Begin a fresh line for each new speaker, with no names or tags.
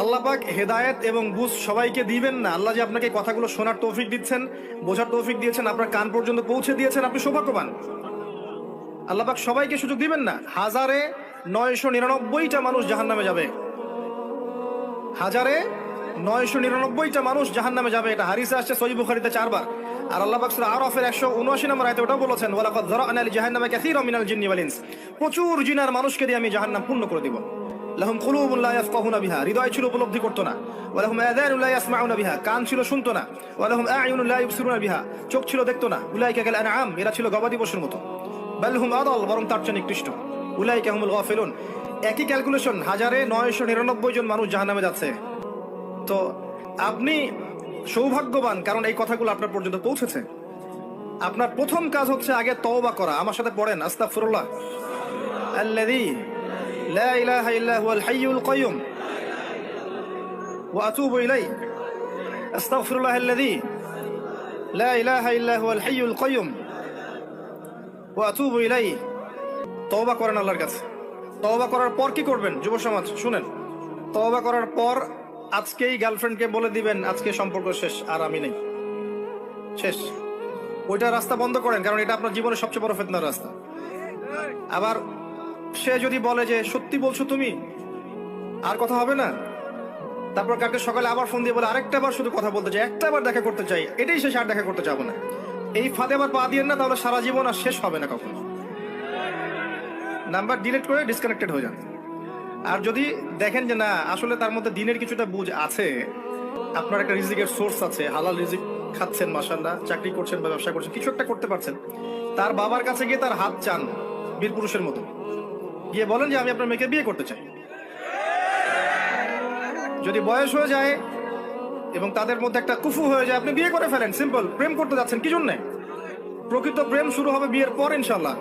আল্লাহ পাক হেদায়েত এবং বুঝ সবাইকে দিবেন না। আল্লাহ যে আপনাকে কথাগুলো শোনার তৌফিক দিচ্ছেন, বোঝার তৌফিক দিয়েছেন, আপনার কান পর্যন্ত পৌঁছে দিয়েছেন, আপনি সৌভাগ্যবান। আল্লাহ পাক সবাইকে সুযোগ দিবেন না। হাজারে নয়শো নিরানব্বইটা মানুষ জাহান্নামে যাবে। হাজারে নয়শো নিরানব্বইটা মানুষ জাহান্নামে যাবে। এটা হারিসে আসছে সহি বুখারিতে চারবার। আর আল্লাহ আরফের একশো উনআশি নম্বর আয়তে ওটাও বলেছেন, ওয়ালাকাদ যারা'না লিজাহান্নামা কাসীরাম মিনাল জিন্নি প্রচুর জিনার মানুষকে দিয়ে আমি জাহান্নাম পূর্ণ করে দিব। লাহুম কুলুবুন লা ইয়াফকাহুনা বিহা। হৃদয় ছিল উপলব্ধি করতো না। ওয়ালাহুম আযানুন লা ইয়াসমাউনা বিহা। কান ছিল শুনতো না। ওয়ালাহুম লা ইবসিরুনা বিহা। চোখ ছিল দেখতো না। উলাইকা কাল আনআম। এরা ছিল গবাদি পশুর মতো। বাল হুম আদাল, বরং তার চেয়ে নিকৃষ্ট। উলাইকা হুমুল গাফিলুন। একই ক্যালকুলেশন, হাজারে নয়শো নিরানব্বই জন মানুষ জাহান্নামে যাচ্ছে। তো আপনি সৌভাগ্যবান, কারণ এই কথাগুলো আপনার পর্যন্ত পৌঁছেছে। আপনার প্রথম কাজ হচ্ছে আগে তওবা করা। আমার সাথে পড়েন, আস্তাগফিরুল্লাহ। আল্লাযী ইলাহা ইল্লা হুয়াল হাইয়ুল কাইয়ুম ওয়া আতুবু ইলাইহি আস্তাগফিরুল্লাহ আল্লাযী লা ইলাহা ইল্লা হুয়াল হাইয়ুল কাইয়ুম ওয়া আতুবু ইলাইহি তওবা করেন আল্লাহর কাছে। তওবা করার পর কি করবেন? যুব সমাজ, শুনেন। তওবা করার পর আজকেই গার্লফ্রেন্ডকে বলে দিবেন, আজকে সম্পর্ক শেষ, আর আমি নেই। শেষ। ওইটা রাস্তা বন্ধ করেন, কারণ এটা আপনার জীবনের সবচেয়ে বড় ফেতনার রাস্তা। আবার সে যদি বলে যে, সত্যি বলছো তুমি? আর কথা হবে না। তারপর কালকে সকালে আবার ফোন দিয়ে বলে, আরেকটা বার শুধু কথা বলতে চাই, একটা বার দেখা করতে চাই, এটাই শেষ আর দেখা করতে চাবো না। এই ফাঁদে আবার পা দিয়ে না, তাহলে সারা জীবন আর শেষ হবে না কখনো। নাম্বার ডিলিট করে ডিসকানেক্টেড হয়ে যান। আর যদি দেখেন যে, না, আসলে তার মধ্যে দিনের কিছুটা বুঝ আছে, আপনার একটা রিজিকের সোর্স আছে, হালাল রিজিক খাচ্ছেন মাসাল্লাহ, চাকরি করছেন বা ব্যবসা করছেন, কিছু একটা করতে পারছেন। তার বাবার কাছে গিয়ে তার হাত চান বীর পুরুষের মতো। গিয়ে বলেন যে আমি আপনার মেয়েকে বিয়ে করতে চাই। যদি বয়স হয়ে যায় এবং তাদের মধ্যে একটা কুফু হয়ে যায়, আপনি বিয়ে করে ফেলেন। সিম্পল প্রেম করতে যাচ্ছেন, কি জন্যে? প্রকৃত প্রেম শুরু হবে বিয়ের পর ইনশাল্লাহ